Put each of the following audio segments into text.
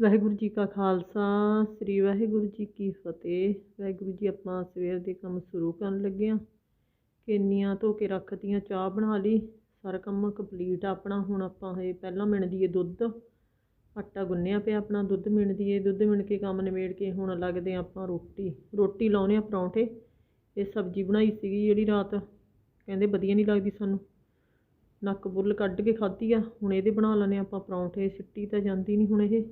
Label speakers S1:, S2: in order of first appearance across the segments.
S1: ਵਾਹਿਗੁਰੂ ਜੀ ਕਾ ਖਾਲਸਾ, ਸ੍ਰੀ ਵਾਹਿਗੁਰੂ ਜੀ ਕੀ ਫਤਿਹ। ਵਾਹਿਗੁਰੂ ਜੀ, ਆਪਾਂ ਸਵੇਰ ਦੇ ਕੰਮ ਸ਼ੁਰੂ ਕਰਨ ਲੱਗੇ ਆ ਕੇਨੀਆਂ ਧੋ ਕੇ ਰੱਖਤੀਆਂ, ਚਾਹ ਬਣਾ ਲਈ। ਸਾਰਾ ਕੰਮ ਕੰਪਲੀਟ ਆਪਣਾ। ਹੁਣ ਆਪਾਂ ਇਹ ਪਹਿਲਾਂ ਮਿਣਦੀ ਏ ਦੁੱਧ। ਆਟਾ ਗੁੰਨਿਆ ਪਿਆ ਆਪਣਾ ਦੁੱਧ ਮਿਣਦੀ ਏ ਦੁੱਧ ਮਿਣ ਕੇ ਕੰਮ ਨਿਬੇੜ ਕੇ ਹੁਣ ਲੱਗਦੇ ਆ ਆਪਾਂ ਰੋਟੀ। ਰੋਟੀ ਲਾਉਣੇ ਆ ਪਰੌਂਠੇ। ਇਹ ਸਬਜ਼ੀ ਬਣਾਈ ਸੀਗੀ ਜਿਹੜੀ ਰਾਤ। ਕਹਿੰਦੇ ਵਧੀਆ ਨਹੀਂ ਲੱਗਦੀ ਸਾਨੂੰ। ਨੱਕ ਬੁੱਲ ਕੱਢ ਕੇ ਖਾਧੀ ਆ। ਹੁਣ ਇਹਦੇ ਬਣਾ ਲੈਣੇ ਆਪਾਂ ਪਰੌਂਠੇ। ਸਿੱਟੀ ਤਾਂ ਜਾਂਦੀ ਨਹੀਂ ਹੁਣ ਇਹ।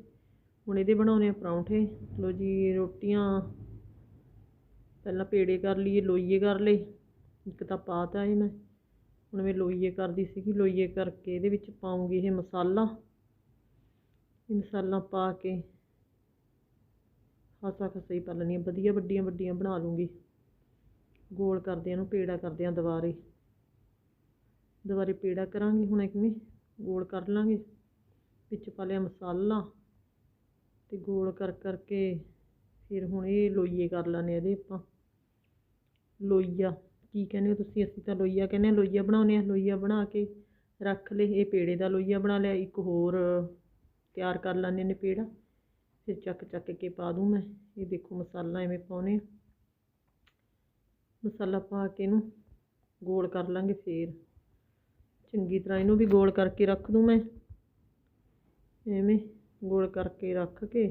S1: ਹੁਣ ਇਹਦੇ ਬਣਾਉਣੇ ਆ ਪਰੌਂਠੇ। ਲੋ ਜੀ, ਰੋਟੀਆਂ। ਪਹਿਲਾਂ ਪੇੜੇ ਕਰ ਲਈਏ, ਲੋਈਏ ਕਰ ਲਏ। ਇੱਕ ਤਾਂ ਪਾਤਾ ਇਹ ਮੈਂ। ਹੁਣ ਮੈਂ ਲੋਈਏ ਕਰਦੀ ਸੀਗੀ। ਲੋਈਏ ਕਰਕੇ ਇਹਦੇ ਵਿੱਚ ਪਾਉਂਗੀ ਇਹ ਮਸਾਲਾ। ਇਹ ਮਸਾਲਾ ਪਾ ਕੇ ਖਾਸਾ ਖਾਸਾ ਹੀ ਪਾ ਲੈਣੀ ਵਧੀਆ ਵੱਡੀਆਂ ਵੱਡੀਆਂ ਬਣਾ ਲੂੰਗੀ। ਗੋਲ ਕਰਦੇ ਇਹਨੂੰ ਪੇੜਾ ਕਰਦੇ ਆ ਦੁਬਾਰੇ। ਦੁਬਾਰੇ ਪੇੜਾ ਕਰਾਂਗੇ ਹੁਣ ਇੱਕ ਵੀ ਗੋਲ ਕਰ ਲਾਂਗੇ। ਵਿੱਚ ਪਾ ਲਿਆ ਮਸਾਲਾ। ਤੇ ਗੋਲ ਕਰ ਕਰਕੇ ਫਿਰ ਹੁਣ ਇਹ ਲੋਈਏ ਕਰ ਲੈਣੇ ਇਹਦੇ ਆਪਾਂ। ਲੋਈਆ, ਕੀ ਕਹਿੰਦੇ ਹੋ ਤੁਸੀਂ? ਅਸੀਂ ਤਾਂ ਲੋਈਆ ਕਹਿੰਦੇ ਹਾਂ ਲੋਈਆ ਬਣਾਉਂਦੇ ਆ, ਲੋਈਆ ਬਣਾ ਕੇ ਰੱਖ ਲਏ ਇਹ ਪੇੜੇ ਦਾ ਲੋਈਆ ਬਣਾ ਲਿਆ, ਇੱਕ ਹੋਰ ਤਿਆਰ ਕਰ ਲੈਂਦੇ ਨੇ ਪੇੜਾ। ਫਿਰ ਚੱਕ ਚੱਕ ਕੇ ਪਾ ਦੂੰ ਮੈਂ। ਇਹ ਦੇਖੋ ਮਸਾਲਾ ਐਵੇਂ ਪਾਉਨੇ ਮਸਾਲਾ ਪਾ ਕੇ ਇਹਨੂੰ ਗੋਲ ਕਰ ਲਾਂਗੇ ਫੇਰ। ਚੰਗੀ ਤਰ੍ਹਾਂ ਇਹਨੂੰ ਵੀ ਗੋਲ ਕਰਕੇ ਰੱਖ ਦੂੰ ਮੈਂ। ਐਵੇਂ। ਗੋਲ ਕਰਕੇ ਰੱਖ ਕੇ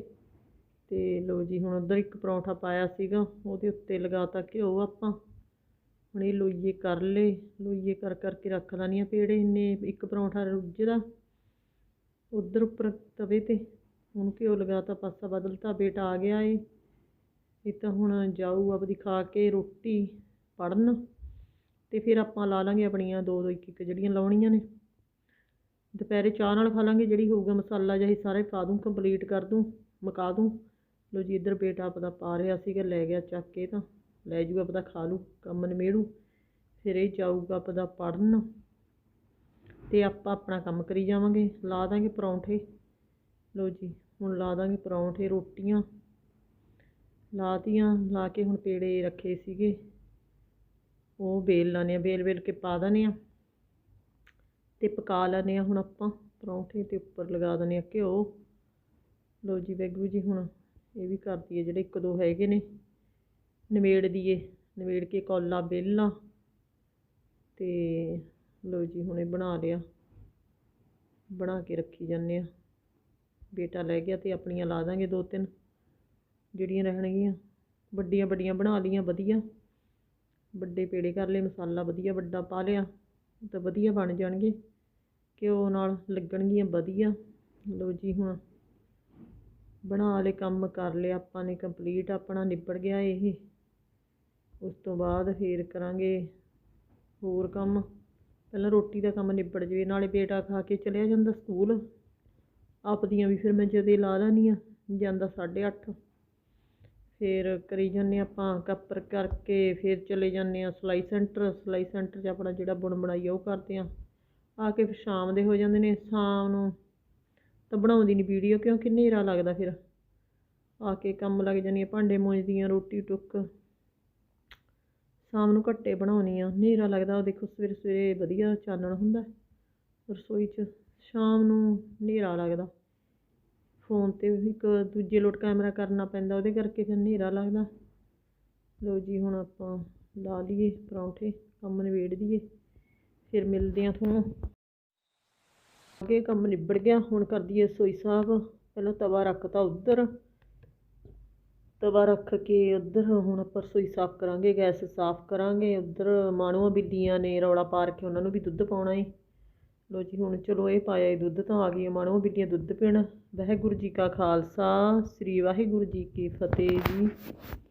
S1: ਤੇ ਲੋ ਜੀ ਹੁਣ ਉਧਰ ਇੱਕ ਪਰੌਂਠਾ ਪਾਇਆ ਸੀਗਾ, ਉਹਦੇ ਉੱਤੇ ਲਗਾਤਾ ਘਿਓ ਆਪਾਂ। ਹੁਣ ਇਹ ਲੋਈਏ ਕਰ ਲਏ, ਲੋਈਏ ਕਰ ਕਰਕੇ ਰੱਖ ਲੈਣੀ ਆ ਪੇੜੇ ਇੰਨੇ, ਇੱਕ ਪਰੌਂਠਾ ਰੁੱਝਦਾ ਉਧਰ ਉੱਪਰ ਤਵੇ ਤੇ ਹੁਣ ਘਿਓ ਲਗਾਤਾ, ਪਾਸਾ ਬਦਲਤਾ, ਬੇਟਾ ਆ ਗਿਆ ਏ। ਇਹ ਤਾਂ ਹੁਣ ਜਾਊ ਆਪਦੀ ਖਾ ਕੇ ਰੋਟੀ ਪੜਨ ਤੇ ਫਿਰ ਆਪਾਂ ਲਾ ਲਾਂਗੇ ਆਪਣੀਆਂ ਦੋ ਦੋ ਇੱਕ ਇੱਕ ਜਿਹੜੀਆਂ ਲਾਉਣੀਆਂ ਨੇ। ਦੁਪਹਿਰੇ ਚਾਹ ਨਾਲ ਖਾ ਲਾਂਗੇ, ਜਿਹੜੀ ਹੋਊਗਾ ਮਸਾਲਾ ਜਿਹਾ ਸਾਰੇ ਪਾ ਦੂੰ ਕੰਪਲੀਟ ਕਰ ਦੂੰ, ਮਕਾ ਦੂੰ। ਲੋ ਜੀ, ਇੱਧਰ ਬੇਟਾ ਆਪਦਾ ਪਾ ਰਿਹਾ ਸੀਗਾ, ਲੈ ਗਿਆ ਚੱਕ ਕੇ ਤਾਂ। ਲੈ ਜੂ ਆਪਦਾ ਖਾ ਲੂ, ਕੰਮ ਨਿਮੇੜੂ। ਫਿਰ ਇਹ ਜਾਊਗਾ ਆਪਦਾ ਪੜਨ ਤੇ ਆਪਾਂ ਆਪਣਾ ਕੰਮ ਕਰੀ ਜਾਵਾਂਗੇ। ਲਾ ਦਾਂਗੇ ਪਰੌਂਠੇ। ਲੋ ਜੀ, ਹੁਣ ਲਾ ਦਾਂਗੇ ਪਰੌਂਠੇ, ਰੋਟੀਆਂ। ਲਾਤੀਆਂ ਲਾ ਕੇ ਹੁਣ ਪੇੜੇ ਰੱਖੇ ਸੀਗੇ। ਉਹ ਬੇਲ ਲਾਣੇ ਆ ਬੇਲ ਬੇਲ ਕੇ ਪਾ ਦਨੇ ਆ ਤੇ ਪਕਾ ਲੈਣੇ ਆ ਹੁਣ ਆਪਾਂ, ਪਰੌਂਠੇ ਤੇ ਉੱਪਰ ਲਗਾ ਦਨੇ ਆ ਘਿਓ। ਲੋ ਜੀ ਵੈਗਰੂ ਜੀ, ਹੁਣ ਇਹ ਵੀ ਕਰਦੀ ਹੈ ਜਿਹੜੇ ਇੱਕ ਦੋ ਹੈਗੇ ਨੇ, ਨਿਬੇੜ ਦੀਏ ਨਿਬੇੜ ਕੇ ਕੌਲਾ ਬੇਲਾ ਤੇ ਲੋ ਜੀ ਹੁਣੇ ਬਣਾ ਲਿਆ। ਬਣਾ ਕੇ ਰੱਖੀ ਜਾਂਦੇ ਆ ਬੇਟਾ ਲੈ ਗਿਆ ਤੇ ਆਪਣੀਆਂ ਲਾ ਦਾਂਗੇ ਦੋ ਤਿੰਨ, ਜਿਹੜੀਆਂ ਰਹਿਣਗੀਆਂ। ਵੱਡੀਆਂ ਵੱਡੀਆਂ ਬਣਾ ਲਈਆਂ, ਵਧੀਆ। ਵੱਡੇ ਪੇੜੇ ਕਰ ਲਏ, ਮਸਾਲਾ ਵਧੀਆ ਵੱਡਾ ਪਾ ਲਿਆ ਤਾਂ ਵਧੀਆ ਬਣ ਜਾਣਗੇ। ਘਿਓ ਨਾਲ ਲੱਗਣਗੀਆਂ ਵਧੀਆ। ਲਓ ਜੀ ਹੁਣ ਬਣਾ ਲਏ ਕੰਮ, ਕਰ ਲਿਆ ਆਪਾਂ ਨੇ ਕੰਪਲੀਟ ਆਪਣਾ ਨਿਬੜ ਗਿਆ ਇਹ। ਉਸ ਤੋਂ ਬਾਅਦ ਫੇਰ ਕਰਾਂਗੇ ਹੋਰ ਕੰਮ। ਪਹਿਲਾਂ ਰੋਟੀ ਦਾ ਕੰਮ ਨਿਬੜ ਜਵੇ, ਨਾਲੇ ਬੇਟਾ ਖਾ ਕੇ ਚਲਿਆ ਜਾਂਦਾ ਸਕੂਲ। ਆਪਦੀਆਂ ਵੀ ਫਿਰ ਮੈਂ ਜਦੇ ਲਾ ਲੈਣੀ ਆ ਜਾਂਦਾ 8:30 ਫਿਰ ਕਰੀ ਜਾਂਦੇ ਆਪਾਂ ਕੱਪਰ ਕਰਕੇ, ਫਿਰ ਚਲੇ ਜਾਂਦੇ ਆ ਸਿਲਾਈ ਸੈਂਟਰ। ਸਿਲਾਈ ਸੈਂਟਰ 'ਚ ਆਪਣਾ ਜਿਹੜਾ ਬੁਣ ਬਣਾਈ ਆ ਉਹ ਕਰਦੇ ਆ ਆ ਕੇ ਫਿਰ ਸ਼ਾਮ ਦੇ ਹੋ ਜਾਂਦੇ ਨੇ, ਸ਼ਾਮ ਨੂੰ ਤਾਂ ਬਣਾਉਂਦੀ ਨਹੀਂ ਵੀਡੀਓ ਕਿਉਂਕਿ ਹਨੇਰਾ ਲੱਗਦਾ ਫਿਰ। ਆ ਕੇ ਕੰਮ ਲੱਗ ਜਾਂਦੀਆਂ ਭਾਂਡੇ ਮਾਂਜਦੀਆਂ ਰੋਟੀ ਟੁੱਕ। ਸ਼ਾਮ ਨੂੰ ਘੱਟੇ ਬਣਾਉਣੀ ਆ, ਹਨੇਰਾ ਲੱਗਦਾ, ਉਹ ਦੇਖੋ ਸਵੇਰੇ ਸਵੇਰੇ ਵਧੀਆ ਚਾਨਣ ਹੁੰਦਾ। ਰਸੋਈ 'ਚ ਸ਼ਾਮ ਨੂੰ ਹਨੇਰਾ ਲੱਗਦਾ। ਫੋਨ ਤੇ ਇੱਕ ਦੂਜੇ ਲੋਟ ਕੈਮਰਾ ਕਰਨਾ ਪੈਂਦਾ, ਉਹਦੇ ਕਰਕੇ ਫਿਰ ਹਨੇਰਾ ਲੱਗਦਾ। ਲੋ ਜੀ, ਹੁਣ ਆਪਾਂ ਲਾ ਲਈਏ ਪਰੌਂਠੇ, ਕੰਮ ਨਿਬੇੜ ਦਈਏ। ਫਿਰ ਮਿਲਦੇ ਆ ਤੁਹਾਨੂੰ। ਅੱਗੇ ਕੰਮ ਨਿਬੜ ਗਿਆ, ਹੁਣ ਕਰਦੀ ਹੈ ਸੋਈ ਸਾਹਿਬ ਪਹਿਲਾਂ ਤਵਾ ਰੱਖਤਾ ਉੱਧਰ। ਤਵਾ ਰੱਖ ਕੇ ਉੱਧਰ ਹੁਣ ਆਪਾਂ ਰਸੋਈ ਸਾਫ਼ ਕਰਾਂਗੇ, ਗੈਸ ਸਾਫ਼ ਕਰਾਂਗੇ। ਉੱਧਰ ਮਾਣੂਆਂ ਬਿੱਲੀਆਂ ਨੇ ਰੌਲਾ ਪਾ ਰੱਖਿਆ, ਉਹਨਾਂ ਨੂੰ ਵੀ ਦੁੱਧ ਪਾਉਣਾ ਏ। ਲੋ ਜੀ, ਹੁਣ ਚਲੋ ਇਹ ਪਾਇਆ ਦੁੱਧ ਤਾਂ ਆ ਗਈ ਮਾਣੂਆਂ ਬਿੱਲੀਆਂ ਦੁੱਧ ਪੀਣ। ਵਾਹਿਗੁਰੂ ਜੀ ਕਾ ਖਾਲਸਾ, ਸ੍ਰੀ ਵਾਹਿਗੁਰੂ ਜੀ ਕੀ ਫਤਿਹ ਜੀ।